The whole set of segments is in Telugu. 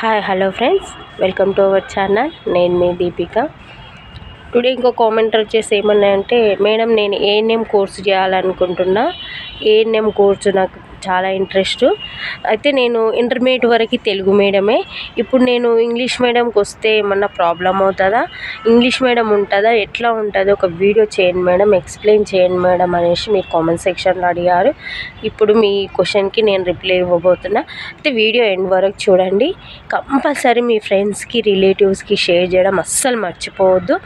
Hi hello friends welcome to our channel నేను మీ దీపిక. టుడే ఇంకో కామెంటర్ వచ్చేసి ఏమన్నాయంటే మేడం నేను ఏఎన్ఎం కోర్సు చేయాలనుకుంటున్నా. ఏఎన్ఎం కోర్సు నాకు చాలా ఇంట్రెస్ట్ అయితే నేను ఇంటర్మీడియట్ వరకు తెలుగు మీడియమే ఇప్పుడు నేను ఇంగ్లీష్ మీడియంకి వస్తే ఏమన్నా ప్రాబ్లం అవుతుందా? ఇంగ్లీష్ మీడియం ఉంటుందా? ఎట్లా ఉంటుంది? ఒక వీడియో చేయండి మేడం ఎక్స్ప్లెయిన్ చేయండి మేడం అనేసి మీరు కామెంట్ సెక్షన్లో అడిగారు. ఇప్పుడు మీ క్వశ్చన్కి నేను రిప్లై ఇవ్వబోతున్నా. అయితే వీడియో ఎండ్ వరకు చూడండి. కంపల్సరీ మీ ఫ్రెండ్స్కి రిలేటివ్స్కి షేర్ చేయడం అస్సలు మర్చిపోవద్దు.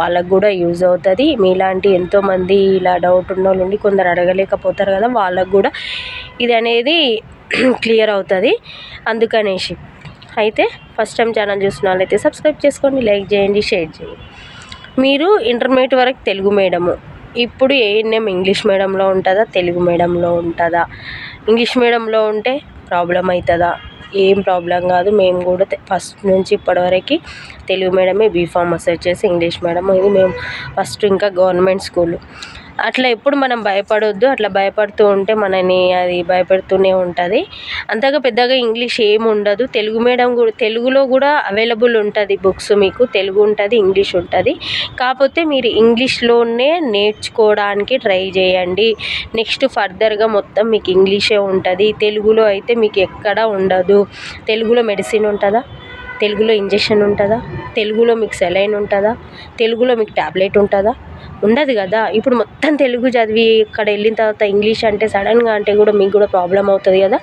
వాళ్ళకు కూడా యూజ్ అవుతుంది. మీలాంటి ఎంతోమంది ఇలా డౌట్ ఉన్న వాళ్ళు కొందరు అడగలేకపోతారు కదా వాళ్ళకు కూడా ఇది అనేది క్లియర్ అవుతుంది. అందుకనేసి అయితే ఫస్ట్ టైం ఛానల్ చూసిన వాళ్ళైతే సబ్స్క్రైబ్ చేసుకోండి లైక్ చేయండి షేర్ చేయండి. మీరు ఇంటర్మీడియట్ వరకు తెలుగు మేడము. ఇప్పుడు ఏఎన్ఎం ఇంగ్లీష్ మీడియంలో ఉంటుందా తెలుగు మీడియంలో ఉంటుందా? ఇంగ్లీష్ మీడియంలో ఉంటే ప్రాబ్లం అవుతుందా ఏం ప్రాబ్లం కాదు మేము కూడా ఫస్ట్ నుంచి ఇప్పటివరకు తెలుగు మీడియమే అసైజ్ చేసి ఇంగ్లీష్ మీడియం ఇది మేము ఫస్ట్ ఇంకా గవర్నమెంట్ స్కూల్. అట్లా ఎప్పుడు మనం భయపడొద్దు అట్లా భయపడుతూ ఉంటే మనని అది భయపెడుతూనే ఉంటుంది. అంతగా పెద్దగా ఇంగ్లీష్ ఏమి ఉండదు. తెలుగు మీడియం కూడా తెలుగులో కూడా అవైలబుల్ ఉంటుంది బుక్స్ మీకు. తెలుగు ఉంటుంది ఇంగ్లీష్ ఉంటుంది. కాకపోతే మీరు ఇంగ్లీష్లోనే నేర్చుకోవడానికి ట్రై చేయండి. నెక్స్ట్ ఫర్దర్గా మొత్తం మీకు ఇంగ్లీషే ఉంటుంది. తెలుగులో అయితే మీకు ఎక్కడ ఉండదు. తెలుగులో మెడిసిన్ ఉంటుందా? తెలుగులో ఇంజెక్షన్ ఉంటుందా? తెలుగులో మీకు సెలైన్ ఉంటుందా? తెలుగులో మీకు ట్యాబ్లెట్ ఉంటుందా? ఉండదు కదా. ఇప్పుడు మొత్తం తెలుగు చదివి ఇక్కడ వెళ్ళిన తర్వాత ఇంగ్లీష్ అంటే సడన్గా అంటే కూడా మీకు కూడా ప్రాబ్లం అవుతుంది కదా.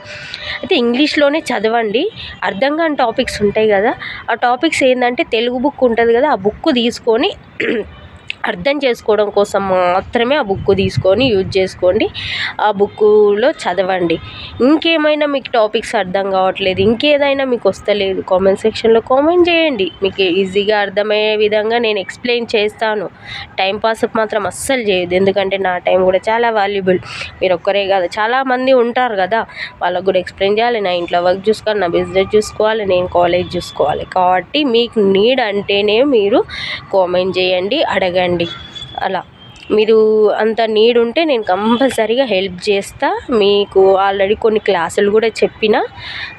అయితే ఇంగ్లీష్లోనే చదవండి. అర్థం కాని టాపిక్స్ ఉంటాయి కదా. ఆ టాపిక్స్ ఏంటంటే తెలుగు బుక్ ఉంటుంది కదా. ఆ బుక్ తీసుకొని అర్థం చేసుకోవడం కోసం మాత్రమే ఆ బుక్ తీసుకొని యూజ్ చేసుకోండి. ఆ బుక్కులో చదవండి. ఇంకేమైనా మీకు టాపిక్స్ అర్థం కావట్లేదు ఇంకేదైనా మీకు వస్తలేదు కామెంట్ సెక్షన్లో కామెంట్ చేయండి. మీకు ఈజీగా అర్థమయ్యే విధంగా నేను ఎక్స్ప్లెయిన్ చేస్తాను. టైంపాస్కి మాత్రం అస్సలు చేయదు ఎందుకంటే నా టైం కూడా చాలా వాల్యుబుల్. మీరు ఒక్కరే కాదు చాలామంది ఉంటారు కదా. వాళ్ళకు కూడా ఎక్స్ప్లెయిన్ చేయాలి. నా ఇంట్లో వర్క్ చూసుకోవాలి నా బిజినెస్ చూసుకోవాలి నేను కాలేజ్ చూసుకోవాలి. కాబట్టి మీకు నీడ్ అంటేనే మీరు కామెంట్ చేయండి అడగండి. చేయండి. అలా. మీరు అంత నీడ్ ఉంటే నేను కంపల్సరీగా హెల్ప్ చేస్తా. మీకు ఆల్రెడీ కొన్ని క్లాసులు కూడా చెప్పిన.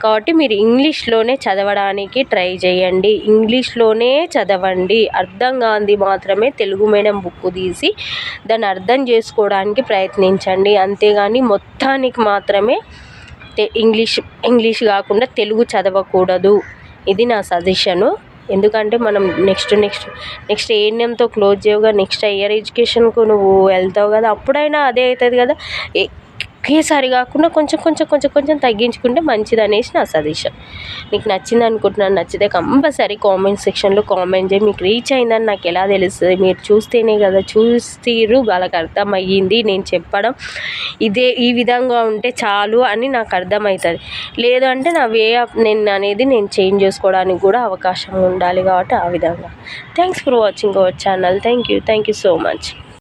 కాబట్టి మీరు ఇంగ్లీష్లోనే చదవడానికి ట్రై చేయండి. ఇంగ్లీష్లోనే చదవండి. అర్థం కాంది మాత్రమే తెలుగు మీడియం బుక్ తీసి దాన్ని అర్థం చేసుకోవడానికి ప్రయత్నించండి. అంతేగాని మొత్తానికి మాత్రమే ఇంగ్లీష్ ఇంగ్లీష్ కాకుండా తెలుగు చదవకూడదు. ఇది నా సజెషను ఎందుకంటే మనం నెక్స్ట్ నెక్స్ట్ నెక్స్ట్ ఏఎన్ఎంతో క్లోజ్ చేయవుగా నెక్స్ట్ హయ్యర్ ఎడ్యుకేషన్కు నువ్వు వెళ్తావు కదా అప్పుడైనా అదే అవుతుంది కదా. ఒకేసారి కాకుండా కొంచెం కొంచెం కొంచెం కొంచెం తగ్గించుకుంటే మంచిది అనేసి నా సజెషన్. నీకు నచ్చింది అనుకుంటున్నాను నచ్చితే కంపల్సరీ కామెంట్ సెక్షన్లో కామెంట్ చేయి. మీకు రీచ్ అయిందని నాకు ఎలా తెలుస్తుంది? మీరు చూస్తేనే కదా చూస్తీరు వాళ్ళకి అర్థమయ్యింది నేను చెప్పడం. ఇదే ఈ విధంగా ఉంటే చాలు అని నాకు అర్థమవుతుంది. లేదు అంటే నా వే ఆఫ్ నేను అనేది నేను చేంజ్ చేసుకోవడానికి కూడా అవకాశం ఉండాలి కాబట్టి ఆ విధంగా. Thanks for watching our channel thank you thank you so much